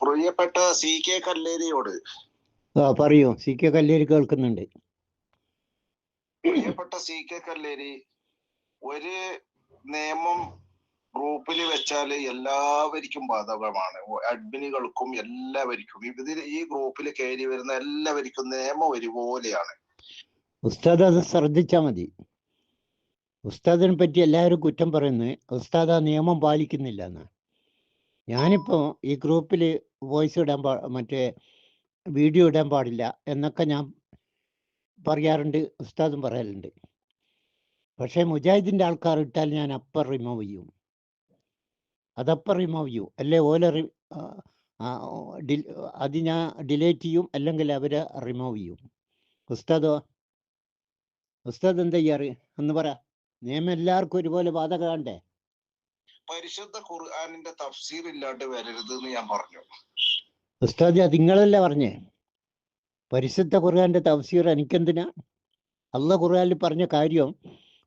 പ്രിയപ്പെട്ട C K കല്ലേരിയോട് ആ പറയൂ. സി കെ കല്ലേരി കേൾക്കുന്നുണ്ട്. പ്രിയപ്പെട്ട സി കെ കല്ലേരി ഒരു നിയമം ഗ്രൂപ്പിൽ വെച്ചാൽ എല്ലാവർക്കും ബാധകമാണ്. അഡ്മിനുകൾക്കും എല്ലാവർക്കും. ഇതിൽ ഈ ഗ്രൂപ്പിൽ കയറി വരുന്ന എല്ലാവർക്കും നിയമം ഒരുപോലെയാണ്. ഉസ്താദ് അത് ശ്രദ്ധിച്ചാൽ മതി. ഉസ്താദിനെ പറ്റി എല്ലാവരും കുറ്റം പറയുന്നു ഉസ്താദ് ആ നിയമം പാലിക്കുന്നില്ല എന്ന് ഞാനിപ്പോ ഈ ഗ്രൂപ്പിൽ വോയിസ് ഇടാൻ പാ മറ്റേ വീഡിയോ ഇടാൻ പാടില്ല എന്നൊക്കെ ഞാൻ പറയാറുണ്ട് ഉസ്താദും പറയലുണ്ട് പക്ഷേ മുജാഹിദിന്റെ ആൾക്കാർ ഇട്ടാൽ ഞാൻ അപ്പർ റിമൂവ് ചെയ്യും. അതപ്പം റിമൂവ് ചെയ്യും. അല്ലേ ഓല റി അത് ഞാൻ ഡിലേറ്റ് ചെയ്യും അല്ലെങ്കിൽ അവരെ റിമൂവ് ചെയ്യും. ഉസ്താദോ ഉസ്താദ് എന്താ ചെയ്യാറ്? എന്ന് പറ. നിയമം എല്ലാവർക്കും ഒരുപോലെ ബാധകണ്ടേ പരിശുദ്ധ ഖുർആാനിന്റെ തഫ്സീർ ഇല്ലാണ്ട് വരരുത് എന്ന് ഞാൻ പറഞ്ഞു. ഉസ്താദ് നിങ്ങളല്ലേ പറഞ്ഞേ? പരിശുദ്ധ ഖുർആന്റെ തഫ്സീർ എനിക്കെന്തിനാ? അള്ള ഖുർആാനിൽ പറഞ്ഞ കാര്യം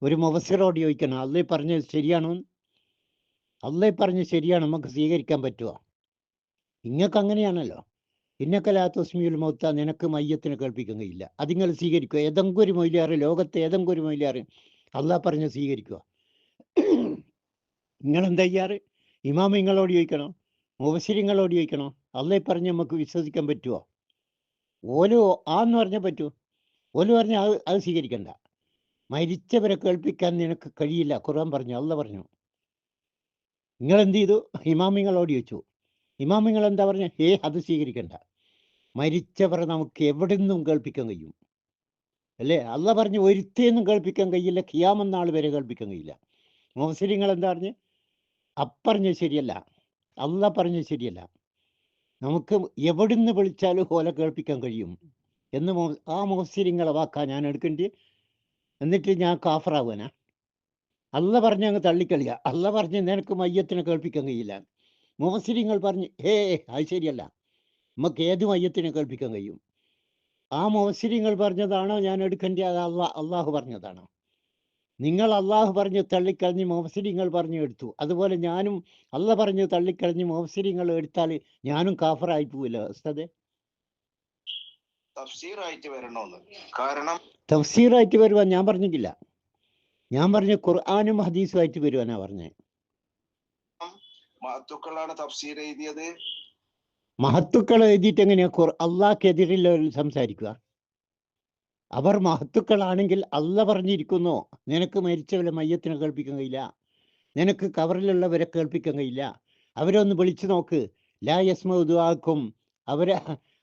ഒരു മുഫസിറോട് ചോദിക്കണം. അള്ളേ പറഞ്ഞ ശരിയാണോ? അള്ളേ പറഞ്ഞ ശരിയാണ്? നമുക്ക് സ്വീകരിക്കാൻ പറ്റുമോ നിങ്ങൾക്ക് അങ്ങനെയാണല്ലോ. ഇന്നക്കലാത്തുസ്മിയുൽ മൗത്ത നിനക്ക് മയ്യത്തിന് കേൾപ്പിക്കാൻ കഴിയില്ല അത് നിങ്ങൾ സ്വീകരിക്കുക. ഏതെങ്കിലും ഒരു മൊയിലാറ് ലോകത്തെ ഏതെങ്കിലും ഒരു മൊയിലാറ് അള്ളാഹ് പറഞ്ഞ് സ്വീകരിക്കുക. നിങ്ങൾ ചെയ്യാറ്? ഇമാം നിങ്ങളോട് ചോദിക്കണോ? മുബശിരിങ്ങളോട് ചോദിക്കണോ അല്ലേ പറഞ്ഞ് നമുക്ക് വിശ്വസിക്കാൻ പറ്റുമോ ഓലു ആന്ന് പറഞ്ഞാൽ പറ്റൂ. ഓലു പറഞ്ഞാൽ അത് അത് സ്വീകരിക്കണ്ട. മരിച്ചവരെ കേൾപ്പിക്കാൻ നിനക്ക് കഴിയില്ല. ഖുർആൻ പറഞ്ഞു അല്ല പറഞ്ഞു. നിങ്ങൾ എന്ത് ചെയ്തു ഇമാമിങ്ങളോട് ചോദിച്ചു ഇമാമിങ്ങൾ എന്താ പറഞ്ഞ? ഏ അത് സ്വീകരിക്കണ്ട. മരിച്ചവരെ നമുക്ക് എവിടെ നിന്നും കേൾപ്പിക്കാൻ കഴിയും. അല്ലേ? അല്ല പറഞ്ഞ് ഒരുത്തേന്നും കേൾപ്പിക്കാൻ കഴിയില്ല. ഖിയാമെന്നാൾ വരെ കേൾപ്പിക്കാൻ കഴിയില്ല. മുസ്ലിങ്ങൾ എന്താ പറഞ്ഞ്? അപ്പറഞ്ഞ് ശരിയല്ല. അല്ല പറഞ്ഞ ശരിയല്ല. നമുക്ക് എവിടുന്ന് വിളിച്ചാലും ഓല കേൾപ്പിക്കാൻ കഴിയും. എന്ന് മോ- ആ മുസ്ലിങ്ങളെ വാക്കാ ഞാൻ എടുക്കേണ്ടി. എന്നിട്ട് ഞാൻ കാഫറാവാനാ അല്ല പറഞ്ഞ് അങ്ങ് തള്ളിക്കളിയ അല്ല പറഞ്ഞ് നിനക്ക് മയ്യത്തിനെ കേൾപ്പിക്കാൻ കഴിയില്ല. മുസ്ലിങ്ങൾ പറഞ്ഞ് ഹേ അത് ശരിയല്ല. നമുക്ക് ഏത് മയ്യത്തിനെ കേൾപ്പിക്കാൻ കഴിയും? ആ മുസ്ലിങ്ങൾ പറഞ്ഞതാണോ ഞാൻ എടുക്കേണ്ടി? അത് അള്ളാ അള്ളാഹു പറഞ്ഞതാണോ? നിങ്ങൾ അള്ളാഹു പറഞ്ഞ് തള്ളിക്കളഞ്ഞ് മോഹസരിങ്ങൾ പറഞ്ഞു എടുത്തു. അതുപോലെ ഞാനും അല്ല പറഞ്ഞ് തള്ളിക്കളഞ്ഞ് മോഹസരിങ്ങൾ എടുത്താൽ ഞാനും കാഫറായി പോവില്ല ഉസ്താദെ. ആയിട്ട് വരണമെന്ന്. കാരണം തഫ്സീറായിട്ട് വരുവാൻ ഞാൻ പറഞ്ഞിട്ടില്ല. ഞാൻ പറഞ്ഞ ഖുർആാനും ഹദീസുമായിട്ട് വരുവാനാ പറഞ്ഞേ. മഹത്തുക്കളാണ് തഫ്സീർ എഴുതിയത്. മഹത്തുക്കൾ എഴുതിയിട്ട് എങ്ങനെയാ അള്ളാഹ്ക്കെതിരില്ല സംസാരിക്കുക. അവർ മഹത്തുക്കളാണെങ്കിൽ അല്ല പറഞ്ഞിരിക്കുന്നു. നിനക്ക് മരിച്ചവരെ മയ്യത്തിനെ കേൾപ്പിക്കാൻ കഴിയില്ല. നിനക്ക് കവറിലുള്ളവരെ കേൾപ്പിക്കാൻ കഴിയില്ല. അവരെ ഒന്ന് വിളിച്ചു നോക്ക്. ലാ യസ്മ ഉദ്വാക്കും അവരെ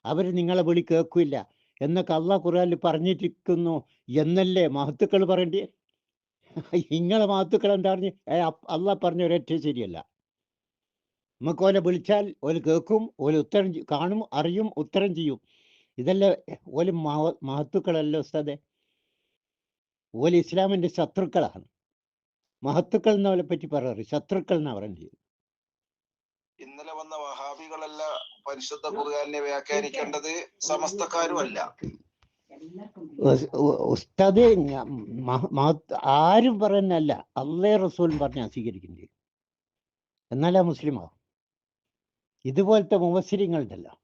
അവർ നിങ്ങളെ വിളി കേൾക്കില്ല. എന്നൊക്കെ അള്ള ഖുർആനിൽ പറഞ്ഞിരിക്കുന്നു എന്നല്ലേ മഹത്തുക്കൾ പറയണ്ടേ ഇങ്ങളെ മഹത്തുക്കൾ എന്താ പറഞ്ഞ്? ഏ പറഞ്ഞ ഒരൊറ്റ ശരിയല്ല. നമുക്ക് ഓലെ വിളിച്ചാൽ ഓൽ കേൾക്കും ഓൽ ഉത്തരം കാണും അറിയും ഉത്തരം ചെയ്യും. ഇതല്ല ഓൽ മഹ- മഹത്തുക്കളല്ല ഉസ്താദെ? ഓൽ ഇസ്ലാമിന്റെ ശത്രുക്കളാണ്. മഹത്തുക്കൾ എന്നവരെ പറ്റി പറയാറ് ശത്രുക്കൾ എന്നാ പറയുന്നത് ഇന്നലെ വന്ന വഹാബികളല്ല പരിശുദ്ധ ഖുർആാനിനെ വ്യാഖ്യാനിക്കേണ്ടത് സമസ്തക്കാരുമല്ല. ഉസ്താദെ ആരും പറയുന്നല്ല അള്ളേ റസൂലും പറഞ്ഞ സ്വീകരിക്കുന്നത് എന്നാലാ മുസ്ലിമാവും. ഇതുപോലത്തെ മുവസിരിങ്ങളുണ്ടല്ലോ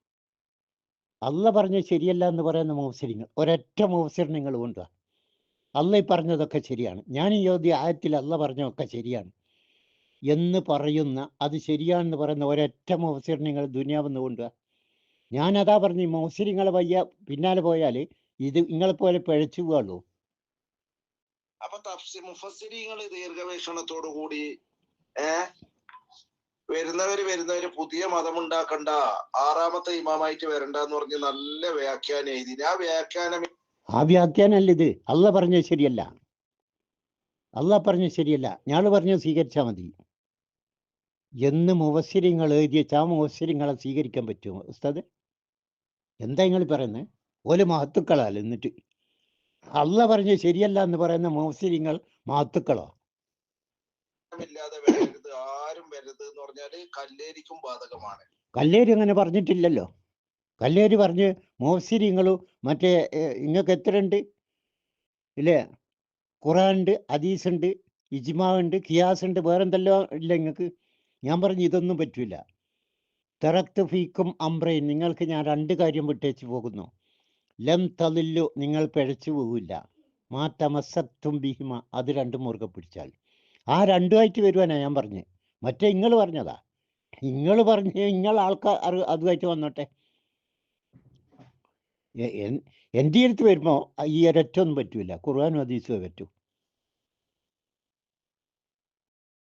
അല്ല പറഞ്ഞ ശരിയല്ല എന്ന് പറയുന്ന മോസരിങ്ങൾ ഒരൊറ്റ മോസരി നിങ്ങൾ കൊണ്ടുവാ അല്ല ഈ പറഞ്ഞതൊക്കെ ശരിയാണ്. ഞാൻ ഈ യോധ്യ ആയത്തിൽ അല്ല പറഞ്ഞതൊക്കെ ശരിയാണ്. എന്ന് പറയുന്ന അത് ശരിയാണെന്ന് പറയുന്ന ഒരൊറ്റ മോസരി നിങ്ങൾ ദുനിയാവെന്ന് കൊണ്ടുവാ. ഞാൻ അതാ പറഞ്ഞു ഈ മുവസിരിങ്ങളെ വയ്യ പിന്നാലെ പോയാൽ ഇത് നിങ്ങളെ പോലെ പിഴച്ചു പോവുള്ളൂ അപ്പൊ തഫ്സി മുഫസ്സിരിങ്ങൾ ദീർഘവീക്ഷണത്തോടു കൂടി ഏ? വരുന്നവര് വരുന്നവര് പുതിയ മതം ഉണ്ടാക്കണ്ട ആറാമത്തെ ഇമാമായിട്ട് വരണ്ട എന്ന് പറഞ്ഞ് നല്ല വ്യാഖ്യാനം എഴുതി. ആ വ്യാഖ്യാനം ആ വ്യാഖ്യാനല്ല ഇത്. അല്ല പറഞ്ഞത് ശരിയല്ല. അല്ല പറഞ്ഞത് ശരിയല്ല. ഞാൾ പറഞ്ഞത് സ്വീകരിച്ചാൽ മതി. എന്ന് മുവസ്സിരിങ്ങൾ എഴുതിയ ആ മുവസ്സിരിങ്ങളെ സ്വീകരിക്കാൻ പറ്റുമോ ഉസ്താദ്? എന്താ നിങ്ങൾ പറയുന്നത് ഓൽ മഹത്തുക്കളല്ല എന്നിട്ട്. അല്ല പറഞ്ഞത് ശരിയല്ല എന്ന് പറയുന്ന മുവസ്സിരിങ്ങൾ മഹത്തുക്കളോ? ഇല്ലാതെ ആരും വരരുത് എന്ന് പറഞ്ഞാൽ കല്ലേരിക്കും ബാധകമാണ്. കല്ലേരി അങ്ങനെ പറഞ്ഞിട്ടില്ലല്ലോ. കല്ലേരി പറഞ്ഞ് മോസിരിങ്ങളും മറ്റേ ഇങ്ങക്ക് എത്ര ഉണ്ട് ഇല്ലേ? ഖുറാൻ ഉണ്ട് ഹദീസ് ഉണ്ട് ഇജ്മാവുണ്ട് ഖിയാസ് ഉണ്ട് വേറെന്തെല്ലോ ഇല്ല നിങ്ങൾക്ക് ഞാൻ പറഞ്ഞു ഇതൊന്നും പറ്റൂല. തെറക്ത് ഫീക്കും അംബ്രയും നിങ്ങൾക്ക് ഞാൻ രണ്ട് കാര്യം വിട്ടേച്ച് പോകുന്നു. ലം തലില്ലു നിങ്ങൾ പിഴച്ചു പോകില്ല മാ തമസത്തും ബിഹിമ അത് രണ്ടും മുറുകെ പിടിച്ചാൽ. ആ രണ്ടുമായിട്ട് വരുവാനാണ് ഞാൻ പറഞ്ഞത് മറ്റേ നിങ്ങൾ പറഞ്ഞതാ. നിങ്ങൾ പറഞ്ഞ ഇങ്ങൾ ആൾക്കാർ അതുമായിട്ട് വന്നോട്ടെ. എന്റെ അടുത്ത് വരുമ്പോൾ ഈ ഒരൊറ്റൊന്നും പറ്റൂല. ഖുർആാനും അതീസുമേ പറ്റൂ.